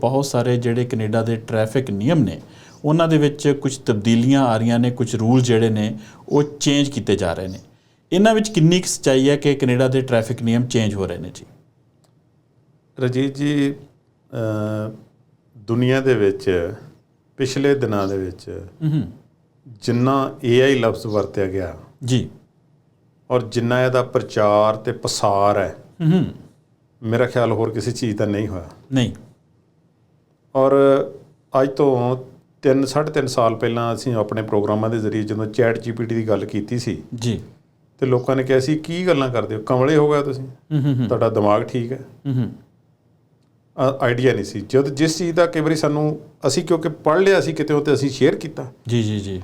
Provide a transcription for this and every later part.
ਬਹੁਤ ਸਾਰੇ ਜਿਹੜੇ ਕੈਨੇਡਾ ਦੇ ਟ੍ਰੈਫਿਕ ਨਿਯਮ ਨੇ ਉਹਨਾਂ ਦੇ ਵਿੱਚ ਕੁਝ ਤਬਦੀਲੀਆਂ ਆ ਰਹੀਆਂ ਨੇ ਕੁਝ ਰੂਲ ਜਿਹੜੇ ਨੇ ਉਹ ਚੇਂਜ ਕੀਤੇ ਜਾ ਰਹੇ ਨੇ। ਇਹਨਾਂ ਵਿੱਚ ਕਿੰਨੀ ਕੁ ਸੱਚਾਈ ਹੈ ਕਿ ਕੈਨੇਡਾ ਦੇ ਟ੍ਰੈਫਿਕ ਨਿਯਮ ਚੇਂਜ ਹੋ ਰਹੇ ਨੇ ਜੀ? ਰਜੀਤ ਜੀ ਦੁਨੀਆ ਦੇ ਵਿੱਚ ਪਿਛਲੇ ਦਿਨਾਂ ਦੇ ਵਿੱਚ ਜਿੰਨਾ AI ਲਫ਼ਜ਼ ਵਰਤਿਆ ਗਿਆ ਜੀ। ਔਰ ਜਿੰਨਾ ਇਹਦਾ ਪ੍ਰਚਾਰ ਤੇ ਪਸਾਰ ਹੈ ਹੂੰ। ਮੇਰਾ ਖਿਆਲ ਹੋਰ ਕਿਸੇ ਚੀਜ਼ ਦਾ ਨਹੀਂ ਹੋਇਆ। ਨਹੀਂ। ਔਰ ਅੱਜ ਤੋਂ 3 3.5 ਸਾਲ ਪਹਿਲਾਂ ਅਸੀਂ ਆਪਣੇ ਪ੍ਰੋਗਰਾਮਾਂ ਦੇ ਜ਼ਰੀਏ ਜਦੋਂ ਚੈਟ ਜੀਪੀਟੀ ਦੀ ਗੱਲ ਕੀਤੀ ਸੀ ਜੀ। ਤੇ ਲੋਕਾਂ ਨੇ ਕਿਹਾ ਸੀ ਕੀ ਗੱਲਾਂ ਕਰਦੇ ਹੋ? ਕਮਲੇ ਹੋ ਗਿਆ ਤੁਸੀਂ? ਹੂੰ ਹੂੰ ਤੁਹਾਡਾ ਦਿਮਾਗ ਠੀਕ ਹੈ? ਹੂੰ ਆਈਡੀਆ ਨਹੀਂ ਸੀ। ਜਦ ਜਿਸ ਚੀਜ਼ ਦਾ ਕਈ ਵਾਰੀ ਸਾਨੂੰ ਅਸੀਂ ਕਿਉਂਕਿ ਪੜ੍ਹ ਲਿਆ ਸੀ ਕਿਤੇ ਉਹ ਤੇ ਅਸੀਂ ਸ਼ੇਅਰ ਕੀਤਾ। ਜੀ ਜੀ ਜੀ।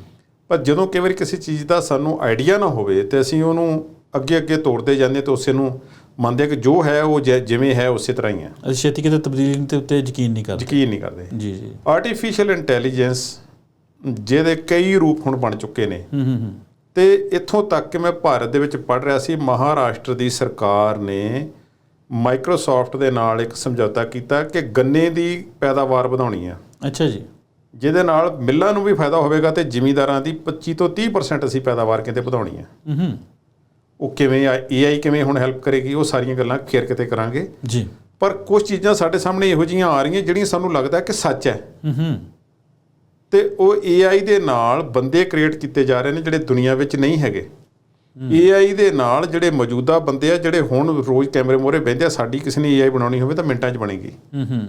ਪਰ ਜਦੋਂ ਕਈ ਵਾਰੀ ਕਿਸੇ ਚੀਜ਼ ਦਾ ਸਾਨੂੰ ਆਈਡੀਆ ਨਾ ਹੋਵੇ ਤੇ ਅਸੀਂ ਉਹਨੂੰ ਅੱਗੇ ਅੱਗੇ ਤੋੜਦੇ ਜਾਂਦੇ ਤੇ ਉਸੇ ਨੂੰ ਮੰਨਦੇ ਕਿ ਜੋ ਹੈ ਉਹ ਜਿਵੇਂ ਹੈ ਉਸੇ ਤਰ੍ਹਾਂ ਹੀ ਹੈ। ਅਸੀਂ ਛੇਤੀ ਕਿਤੇ ਤਬਦੀਲੀ ਦੇ ਉੱਤੇ ਯਕੀਨ ਨਹੀਂ ਕਰਦੇ। ਯਕੀਨ ਨਹੀਂ ਕਰਦੇ। ਜੀ ਜੀ। ਆਰਟੀਫੀਸ਼ੀਅਲ ਇੰਟੈਲੀਜੈਂਸ ਜਿਹਦੇ ਕਈ ਰੂਪ ਹੁਣ ਬਣ ਚੁੱਕੇ ਨੇ। ਹੂੰ ਹੂੰ ਤੇ ਇੱਥੋਂ ਤੱਕ ਕਿ ਮੈਂ ਭਾਰਤ ਦੇ ਵਿੱਚ ਪੜ੍ਹ ਰਿਹਾ ਸੀ ਮਹਾਰਾਸ਼ਟਰ ਦੀ ਸਰਕਾਰ ਨੇ ਮਾਈਕਰੋਸਾਫਟ ਦੇ ਨਾਲ ਇੱਕ ਸਮਝੌਤਾ ਕੀਤਾ ਕਿ ਗੰਨੇ ਦੀ ਪੈਦਾਵਾਰ ਵਧਾਉਣੀ ਆ। ਅੱਛਾ ਜੀ। ਜਿਹਦੇ ਨਾਲ ਮਿੱਲਾਂ ਨੂੰ ਵੀ ਫਾਇਦਾ ਹੋਵੇਗਾ ਤੇ ਜ਼ਿਮੀਂਦਾਰਾਂ ਦੀ 25 ਤੋਂ 30% ਅਸੀਂ ਪੈਦਾਵਾਰ ਕਿਤੇ ਵਧਾਉਣੀ ਆ। ਹੂੰ ਹੂੰ। ਉਹ ਕਿਵੇਂ ਆ AI ਕਿਵੇਂ ਹੁਣ ਹੈਲਪ ਕਰੇਗੀ ਉਹ ਸਾਰੀਆਂ ਗੱਲਾਂ ਫੇਰ ਕਿਤੇ ਕਰਾਂਗੇ। ਜੀ। ਪਰ ਕੁਝ ਚੀਜ਼ਾਂ ਸਾਡੇ ਸਾਹਮਣੇ ਇਹੋ ਜਿਹੀਆਂ ਆ ਰਹੀਆਂ ਜਿਹੜੀਆਂ ਸਾਨੂੰ ਲੱਗਦਾ ਕਿ ਸੱਚ ਹੈ। ਹੂੰ ਤੇ ਉਹ AI ਦੇ ਨਾਲ ਬੰਦੇ ਕ੍ਰੀਏਟ ਕੀਤੇ ਜਾ ਰਹੇ ਨੇ ਜਿਹੜੇ ਦੁਨੀਆ ਵਿੱਚ ਨਹੀਂ ਹੈਗੇ। AI ਦੇ ਨਾਲ ਜਿਹੜੇ ਮੌਜੂਦਾ ਬੰਦੇ ਆ ਜਿਹੜੇ ਹੁਣ ਰੋਜ਼ ਕੈਮਰੇ ਮੋਰੇ ਬਹਿੰਦੇ ਆ ਸਾਡੀ ਕਿਸੇ ਨੇ AI ਬਣਾਉਣੀ ਹੋਵੇ ਤਾਂ ਮਿੰਟਾਂ 'ਚ ਬਣੇਗੀ। ਹੂੰ ਹੂੰ।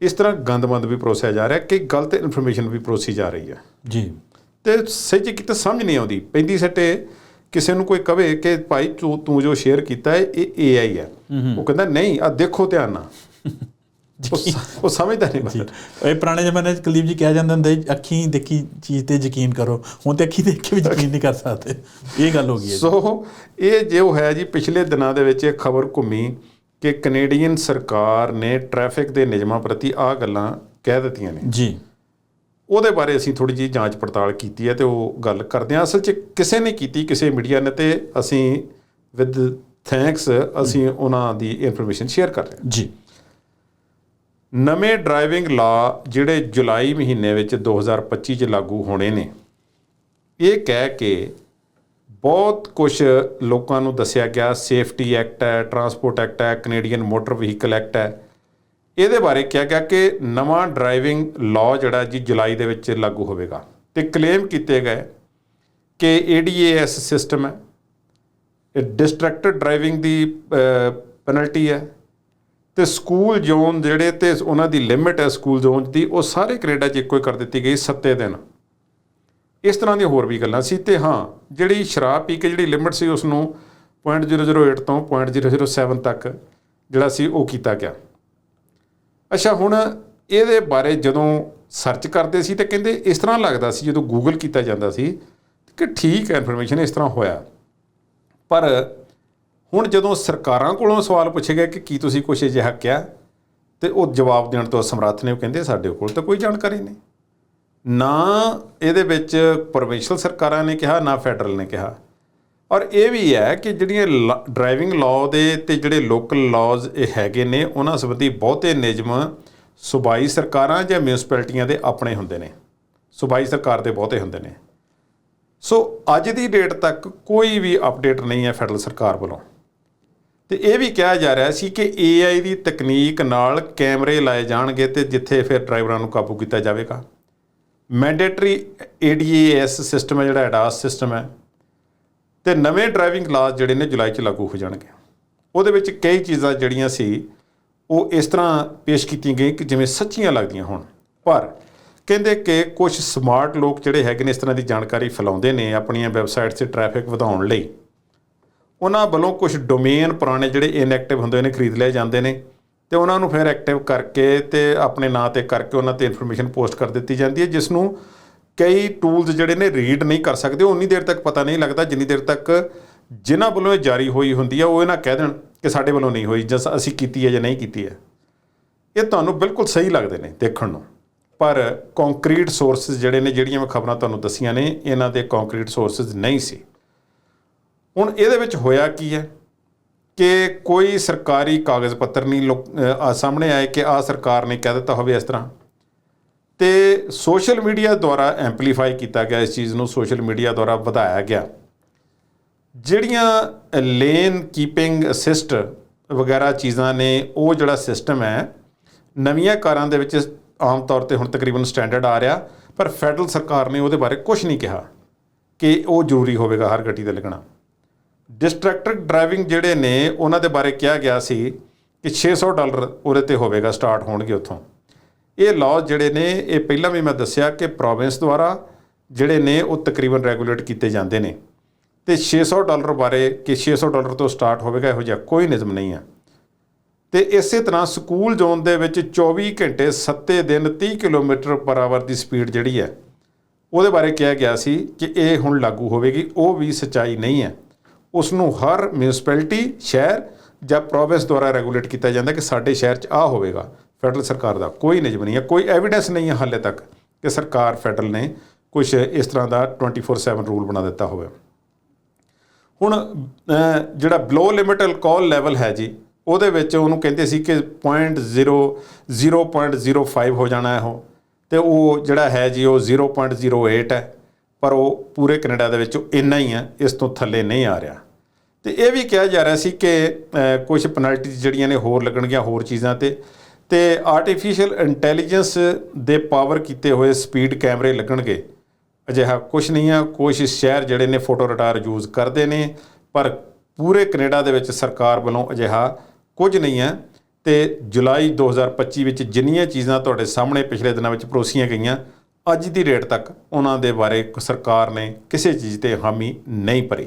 ਇਸ ਤਰ੍ਹਾਂ ਗੰਦਮੰਦ ਵੀ ਪਰੋਸਿਆ ਜਾ ਰਿਹਾ ਕਿ ਗਲਤ ਇਨਫੋਰਮੇਸ਼ਨ ਵੀ ਪਰੋਸੀ ਜਾ ਰਹੀ ਹੈ ਜੀ। ਤੇ ਸੱਚੀ ਕਿਤੇ ਸਮਝ ਨਹੀਂ ਆਉਂਦੀ। ਪੈਂਦੀ ਸੱਟੇ ਕਿਸੇ ਨੂੰ ਕੋਈ ਕਵੇ ਕਿ ਭਾਈ ਤੂੰ ਤੂੰ ਜੋ ਸ਼ੇਅਰ ਕੀਤਾ ਹੈ ਇਹ AI ਹੈ। ਉਹ ਕਹਿੰਦਾ ਨਹੀਂ ਆ ਦੇਖੋ ਧਿਆਨ ਨਾਲ। ਉਹ ਸਮਝਦਾ ਨਹੀਂ ਮਤਲਬ ਇਹ ਪੁਰਾਣੇ ਜ਼ਮਾਨੇ 'ਚ ਕੁਲਦੀਪ ਜੀ ਕਿਹਾ ਜਾਂਦਾ ਹੁੰਦਾ ਅੱਖੀਂ ਦੇਖੀ ਚੀਜ਼ ਤੇ ਯਕੀਨ ਕਰੋ ਹੁਣ ਤੇ ਅੱਖੀਂ ਦੇਖ ਕੇ ਵੀ ਯਕੀਨ ਨਹੀਂ ਕਰ ਸਕਦੇ। ਇਹ ਗੱਲ ਹੋ ਗਈ ਹੈ। ਸੋ ਇਹ ਜੋ ਹੈ ਜੀ ਪਿਛਲੇ ਦਿਨਾਂ ਦੇ ਵਿੱਚ ਇਹ ਖਬਰ ਘੁੰਮੀ ਕਿ ਕੈਨੇਡੀਅਨ ਸਰਕਾਰ ਨੇ ਟ੍ਰੈਫਿਕ ਦੇ ਨਿਯਮਾਂ ਪ੍ਰਤੀ ਆ ਗੱਲਾਂ ਕਹਿ ਦਿੱਤੀਆਂ ਨੇ। ਜੀ। ਉਹਦੇ ਬਾਰੇ ਅਸੀਂ ਥੋੜੀ ਜਿਹੀ ਜਾਂਚ ਪੜਤਾਲ ਕੀਤੀ ਹੈ ਤੇ ਉਹ ਗੱਲ ਕਰਦੇ ਹਾਂ। ਅਸਲ 'ਚ ਕਿਸੇ ਨੇ ਕੀਤੀ ਕਿਸੇ ਮੀਡੀਆ ਨੇ ਤੇ ਅਸੀਂ ਵਿਦ ਥੈਂਕਸ ਅਸੀਂ ਉਹਨਾਂ ਦੀ ਇਨਫੋਰਮੇਸ਼ਨ ਸ਼ੇਅਰ ਕਰ ਰਹੇ ਹਾਂ। ਜੀ। ਨਵੇਂ ਡਰਾਈਵਿੰਗ ਲਾ ਜਿਹੜੇ ਜੁਲਾਈ ਮਹੀਨੇ ਵਿੱਚ 2025 ਚ ਲਾਗੂ ਹੋਣੇ ਨੇ ਇਹ ਕਹਿ ਕੇ ਬਹੁਤ ਕੁਝ ਲੋਕਾਂ ਨੂੰ ਦੱਸਿਆ ਗਿਆ। ਸੇਫਟੀ ਐਕਟ ਹੈ ਟਰਾਂਸਪੋਰਟ ਐਕਟ ਹੈ ਕੈਨੇਡੀਅਨ ਮੋਟਰ ਵਹੀਕਲ ਐਕਟ ਹੈ। ਇਹਦੇ ਬਾਰੇ ਕਿਹਾ ਗਿਆ ਕਿ ਨਵਾਂ ਡਰਾਈਵਿੰਗ ਲਾ ਜਿਹੜਾ ਜੀ ਜੁਲਾਈ ਦੇ ਵਿੱਚ ਲਾਗੂ ਹੋਵੇਗਾ ਤੇ ਕਲੇਮ ਕੀਤੇ ਗਏ ਕਿ ADAS ਸਿਸਟਮ ਹੈ। ਡਿਸਟਰੈਕਟਡ ਡਰਾਈਵਿੰਗ ਦੀ ਪੈਨਲਟੀ ਹੈ। ਤੇ ਸਕੂਲ ਜ਼ੋਨ ਜਿਹੜੇ ਤੇ ਉਹਨਾਂ ਦੀ ਲਿਮਿਟ ਹੈ ਸਕੂਲ ਜ਼ੋਨ ਦੀ, ਉਹ ਸਾਰੇ ਕੈਨੇਡਾ 'ਚ ਇੱਕੋ ਹੀ ਕਰ ਦਿੱਤੀ ਗਈ 7 ਦਿਨ। ਇਸ ਤਰ੍ਹਾਂ ਦੀਆਂ ਹੋਰ ਵੀ ਗੱਲਾਂ ਸੀ ਤੇ ਹਾਂ, ਜਿਹੜੀ ਸ਼ਰਾਬ ਪੀ ਕੇ ਜਿਹੜੀ ਲਿਮਿਟ ਸੀ ਉਸ ਨੂੰ 0.008 ਤੋਂ 0.007 ਤੱਕ ਜਿਹੜਾ ਸੀ ਉਹ ਕੀਤਾ ਗਿਆ। ਅੱਛਾ, ਹੁਣ ਇਹਦੇ ਬਾਰੇ ਜਦੋਂ ਸਰਚ ਕਰਦੇ ਸੀ ਤੇ ਕਹਿੰਦੇ ਇਸ ਤਰ੍ਹਾਂ ਲੱਗਦਾ ਸੀ, ਜਦੋਂ ਗੂਗਲ ਕੀਤਾ ਜਾਂਦਾ ਸੀ ਕਿ ਠੀਕ ਹੈ ਇਨਫੋਰਮੇਸ਼ਨ ਇਸ ਤਰ੍ਹਾਂ ਹੋਇਆ। ਪਰ ਹੁਣ ਜਦੋਂ ਸਰਕਾਰਾਂ ਕੋਲੋਂ ਸਵਾਲ ਪੁੱਛੇ ਗਏ ਕਿ ਕੀ ਤੁਸੀਂ ਕੁਛ ਅਜਿਹਾ ਕਿਹਾ, ਤੇ ਉਹ ਜਵਾਬ ਦੇਣ ਤੋਂ ਸਮਰੱਥ ਨੇ, ਉਹ ਕਹਿੰਦੇ ਸਾਡੇ ਕੋਲ ਤਾਂ ਕੋਈ ਜਾਣਕਾਰੀ ਨਹੀਂ। ਨਾ ਇਹਦੇ ਵਿੱਚ ਪ੍ਰੋਵਿੰਸ਼ੀਅਲ ਸਰਕਾਰਾਂ ਨੇ ਕਿਹਾ, ਨਾ ਫੈਡਰਲ ਨੇ ਕਿਹਾ। ਔਰ ਇਹ ਵੀ ਹੈ ਕਿ ਜਿਹੜੀਆਂ ਡਰਾਈਵਿੰਗ ਲਾਅ ਦੇ ਤੇ ਜਿਹੜੇ ਲੋਕਲ ਲਾਜ਼ ਇਹ ਹੈਗੇ ਨੇ, ਉਹਨਾਂ ਸੰਬੰਧੀ ਬਹੁਤੇ ਨਿਯਮ ਸੂਬਾਈ ਸਰਕਾਰਾਂ ਜਾਂ ਮਿਊਨਿਸਪੈਲਿਟੀਆਂ ਦੇ ਆਪਣੇ ਹੁੰਦੇ ਨੇ। ਸੂਬਾਈ ਸਰਕਾਰ ਦੇ ਬਹੁਤੇ ਹੁੰਦੇ ਨੇ। ਸੋ ਅੱਜ ਦੀ ਡੇਟ ਤੱਕ ਕੋਈ ਵੀ ਅਪਡੇਟ ਨਹੀਂ ਹੈ ਫੈਡਰਲ ਸਰਕਾਰ ਵੱਲੋਂ। ਤੇ ਇਹ ਵੀ ਕਿਹਾ ਜਾ ਰਿਹਾ ਸੀ ਕਿ AI ਦੀ ਤਕਨੀਕ ਨਾਲ ਕੈਮਰੇ ਲਾਏ ਜਾਣਗੇ ਤੇ ਜਿੱਥੇ ਫਿਰ ਡਰਾਈਵਰਾਂ ਨੂੰ ਕਾਬੂ ਕੀਤਾ ਜਾਵੇਗਾ। ਮੈਂਡੇਟਰੀ ADAS ਸਿਸਟਮ ਹੈ ਜਿਹੜਾ ADAS ਸਿਸਟਮ ਹੈ। ਤੇ ਨਵੇਂ ਡਰਾਈਵਿੰਗ ਲਾਜ਼ ਜਿਹੜੇ ਨੇ ਜੁਲਾਈ 'ਚ ਲਾਗੂ ਹੋ ਜਾਣਗੇ। ਉਹਦੇ ਵਿੱਚ ਕਈ ਚੀਜ਼ਾਂ ਜਿਹੜੀਆਂ ਸੀ, ਉਹ ਇਸ ਤਰ੍ਹਾਂ ਪੇਸ਼ ਕੀਤੀਆਂ ਗਈਆਂ ਕਿ ਜਿਵੇਂ ਸੱਚੀਆਂ ਲੱਗਦੀਆਂ ਹੋਣ। ਪਰ ਕਹਿੰਦੇ ਕਿ ਕੁਝ ਸਮਾਰਟ ਲੋਕ ਜਿਹੜੇ ਹੈਗੇ ਨੇ ਇਸ ਤਰ੍ਹਾਂ ਦੀ ਜਾਣਕਾਰੀ ਫੈਲਾਉਂਦੇ ਨੇ ਆਪਣੀਆਂ ਵੈਬਸਾਈਟਸ ਤੇ ਟ੍ਰੈਫਿਕ ਵਧਾਉਣ ਲਈ। ਉਹਨਾਂ ਵੱਲੋਂ ਕੁਝ ਡੋਮੇਨ ਪੁਰਾਣੇ ਜਿਹੜੇ ਇਨਐਕਟਿਵ ਹੁੰਦੇ ਨੇ, ਖਰੀਦ ਲਏ ਜਾਂਦੇ ਨੇ ਤੇ ਉਹਨਾਂ ਨੂੰ ਫਿਰ ਐਕਟਿਵ ਕਰਕੇ ਤੇ ਆਪਣੇ ਨਾਂ ਤੇ ਕਰਕੇ ਉਹਨਾਂ ਤੇ ਇਨਫੋਰਮੇਸ਼ਨ ਪੋਸਟ ਕਰ ਦਿੱਤੀ ਜਾਂਦੀ ਹੈ, ਜਿਸ ਨੂੰ ਕਈ ਟੂਲਸ ਜਿਹੜੇ ਨੇ ਰੀਡ ਨਹੀਂ ਕਰ ਸਕਦੇ, ਉਨੀ ਦੇਰ ਤੱਕ ਪਤਾ ਨਹੀਂ ਲੱਗਦਾ, ਜਿੰਨੀ ਦੇਰ ਤੱਕ ਜਿਨ੍ਹਾਂ ਵੱਲੋਂ ਇਹ ਜਾਰੀ ਹੋਈ ਹੁੰਦੀ ਹੈ ਉਹ ਇਹ ਨਾ ਕਹਿ ਦੇਣ ਕਿ ਸਾਡੇ ਵੱਲੋਂ ਨਹੀਂ ਹੋਈ, ਜਾਂ ਅਸੀਂ ਕੀਤੀ ਹੈ ਜਾਂ ਨਹੀਂ ਕੀਤੀ ਹੈ। ਇਹ ਤੁਹਾਨੂੰ ਬਿਲਕੁਲ ਸਹੀ ਲੱਗਦੇ ਨੇ ਦੇਖਣ ਨੂੰ। ਪਰ ਕੰਕਰੀਟ ਸੋਰਸਸ ਜਿਹੜੇ ਨੇ, ਜਿਹੜੀਆਂ ਮੈਂ ਖਬਰਾਂ ਤੁਹਾਨੂੰ ਦੱਸੀਆਂ ਨੇ, ਇਹਨਾਂ ਦੇ ਕੰਕਰੀਟ ਸੋਰਸਸ ਨਹੀਂ ਸੀ। ਹੁਣ ਇਹਦੇ ਵਿੱਚ ਹੋਇਆ ਕੀ ਹੈ ਕਿ ਕੋਈ ਸਰਕਾਰੀ ਕਾਗਜ਼ ਪੱਤਰ ਨਹੀਂ ਲੋਕ- ਸਾਹਮਣੇ ਆਏ ਕਿ ਆ ਸਰਕਾਰ ਨੇ ਕਹਿ ਦਿੱਤਾ ਹੋਵੇ ਇਸ ਤਰ੍ਹਾਂ। ਤੇ ਸੋਸ਼ਲ ਮੀਡੀਆ ਦੁਆਰਾ ਐਂਪਲੀਫਾਈ ਕੀਤਾ ਗਿਆ, ਇਸ ਚੀਜ਼ ਨੂੰ ਸੋਸ਼ਲ ਮੀਡੀਆ ਦੁਆਰਾ ਵਧਾਇਆ ਗਿਆ। ਜਿਹੜੀਆਂ ਲੇਨ ਕੀਪਿੰਗ ਅਸਿਸਟ ਵਗੈਰਾ ਚੀਜ਼ਾਂ ਨੇ, ਉਹ ਜਿਹੜਾ ਸਿਸਟਮ ਹੈ, ਨਵੀਆਂ ਕਾਰਾਂ ਦੇ ਵਿੱਚ ਆਮ ਤੌਰ ਤੇ ਹੁਣ ਤਕਰੀਬਨ ਸਟੈਂਡਰਡ ਆ ਰਿਹਾ, ਪਰ ਫੈਡਰਲ ਸਰਕਾਰ ਨੇ ਉਹਦੇ ਬਾਰੇ ਕੁਝ ਨਹੀਂ ਕਿਹਾ ਕਿ ਉਹ ਜ਼ਰੂਰੀ ਹੋਵੇਗਾ ਹਰ ਗੱਡੀ ਤੇ ਲੱਗਣਾ। ਡਿਸਟਰੈਕਟਡ ਡਰਾਈਵਿੰਗ ਜਿਹੜੇ ਨੇ, ਉਹਨਾਂ ਦੇ ਬਾਰੇ ਕਿਹਾ ਗਿਆ ਸੀ ਕਿ 600 ਡਾਲਰ ਉਹਦੇ ਤੇ ਹੋਵੇਗਾ, ਸਟਾਰਟ ਹੋਣਗੇ ਉੱਥੋਂ। ਇਹ ਲਾਅ ਜਿਹੜੇ ਨੇ, ਇਹ ਪਹਿਲਾਂ ਵੀ ਮੈਂ ਦੱਸਿਆ ਕਿ ਪ੍ਰੋਵਿੰਸ ਦੁਆਰਾ ਜਿਹੜੇ ਨੇ ਉਹ ਤਕਰੀਬਨ ਰੈਗੂਲੇਟ ਕੀਤੇ ਜਾਂਦੇ ਨੇ। ਤੇ 600 ਡਾਲਰ ਬਾਰੇ ਕਿ 600 ਡਾਲਰ ਤੋਂ ਸਟਾਰਟ ਹੋਵੇਗਾ, ਇਹੋ ਜਿਹਾ ਕੋਈ ਨਿਯਮ ਨਹੀਂ ਹੈ। ਤੇ ਇਸੇ ਤਰ੍ਹਾਂ ਸਕੂਲ ਜ਼ੋਨ ਦੇ ਵਿੱਚ 24 ਘੰਟੇ 7 ਦਿਨ 30 ਕਿਲੋਮੀਟਰ ਪਰ ਆਵਰ ਦੀ ਸਪੀਡ ਜਿਹੜੀ ਹੈ, ਉਹਦੇ ਬਾਰੇ ਕਿਹਾ ਗਿਆ ਸੀ ਕਿ ਇਹ ਹੁਣ ਲਾਗੂ ਹੋਵੇਗੀ, ਉਹ ਵੀ ਸਚਾਈ ਨਹੀਂ ਹੈ। ਉਸ ਨੂੰ ਹਰ ਮਿਊਨਿਸਪੈਲਿਟੀ ਸ਼ਹਿਰ ਜਾਂ ਪ੍ਰੋਵਿੰਸ ਦੁਆਰਾ ਰੈਗੂਲੇਟ ਕੀਤਾ ਜਾਂਦਾ ਕਿ ਸਾਡੇ ਸ਼ਹਿਰ 'ਚ ਆ ਹੋਵੇਗਾ। ਫੈਡਰਲ ਸਰਕਾਰ ਦਾ ਕੋਈ ਨਿਯਮ ਨਹੀਂ ਹੈ, ਕੋਈ ਐਵੀਡੈਂਸ ਨਹੀਂ ਹੈ ਹਾਲੇ ਤੱਕ ਕਿ ਸਰਕਾਰ ਫੈਡਰਲ ਨੇ ਕੁਝ ਇਸ ਤਰ੍ਹਾਂ ਦਾ 24/7 ਰੂਲ ਬਣਾ ਦਿੱਤਾ ਹੋਵੇ। ਹੁਣ ਜਿਹੜਾ ਬਲੋ ਲਿਮਿਟ ਅਲਕੋਹਲ ਲੈਵਲ ਹੈ ਜੀ, ਉਹਦੇ ਵਿੱਚ ਉਹਨੂੰ ਕਹਿੰਦੇ ਸੀ ਕਿ 0.0 0.05 ਹੋ ਜਾਣਾ ਹੈ ਉਹ ਤੇ ਉਹ ਜਿਹੜਾ ਹੈ ਜੀ, ਉਹ 0.08 ਹੈ, ਪਰ ਉਹ ਪੂਰੇ ਕੈਨੇਡਾ ਦੇ ਵਿੱਚ ਇੰਨਾ ਹੀ ਹੈ, ਇਸ ਤੋਂ ਥੱਲੇ ਨਹੀਂ ਆ ਰਿਹਾ। ਤੇ ਇਹ ਵੀ ਕਿਹਾ ਜਾ ਰਿਹਾ ਸੀ ਕਿ ਕੁਝ ਪੈਨਲਟੀਜ਼ ਜਿਹੜੀਆਂ ਨੇ ਹੋਰ ਲੱਗਣਗੀਆਂ ਹੋਰ ਚੀਜ਼ਾਂ ਤੇ ਤੇ ਆਰਟੀਫੀਸ਼ੀਅਲ ਇੰਟੈਲੀਜੈਂਸ ਦੇ ਪਾਵਰ ਕੀਤੇ ਹੋਏ ਸਪੀਡ ਕੈਮਰੇ ਲੱਗਣਗੇ। ਅਜਿਹਾ ਕੁਝ ਨਹੀਂ ਆ ਕੁਝ ਸ਼ਹਿਰ ਜਿਹੜੇ ਨੇ ਫੋਟੋ ਰਟਾਰ ਯੂਜ਼ ਕਰਦੇ ਨੇ, ਪਰ ਪੂਰੇ ਕੈਨੇਡਾ ਦੇ ਵਿੱਚ ਸਰਕਾਰ ਵੱਲੋਂ ਅਜਿਹਾ ਕੁਝ ਨਹੀਂ ਹੈ ਤੇ ਜੁਲਾਈ 2025 ਵਿੱਚ ਜਿੰਨੀਆਂ ਚੀਜ਼ਾਂ ਤੁਹਾਡੇ ਸਾਹਮਣੇ ਪਿਛਲੇ ਦਿਨਾਂ ਵਿੱਚ ਪਰੋਸੀਆਂ ਗਈਆਂ, ਅੱਜ ਦੀ ਡੇਟ ਤੱਕ ਉਹਨਾਂ ਦੇ ਬਾਰੇ ਸਰਕਾਰ ਨੇ ਕਿਸੇ ਚੀਜ਼ ਤੇ ਹਾਮੀ ਨਹੀਂ ਭਰੀ।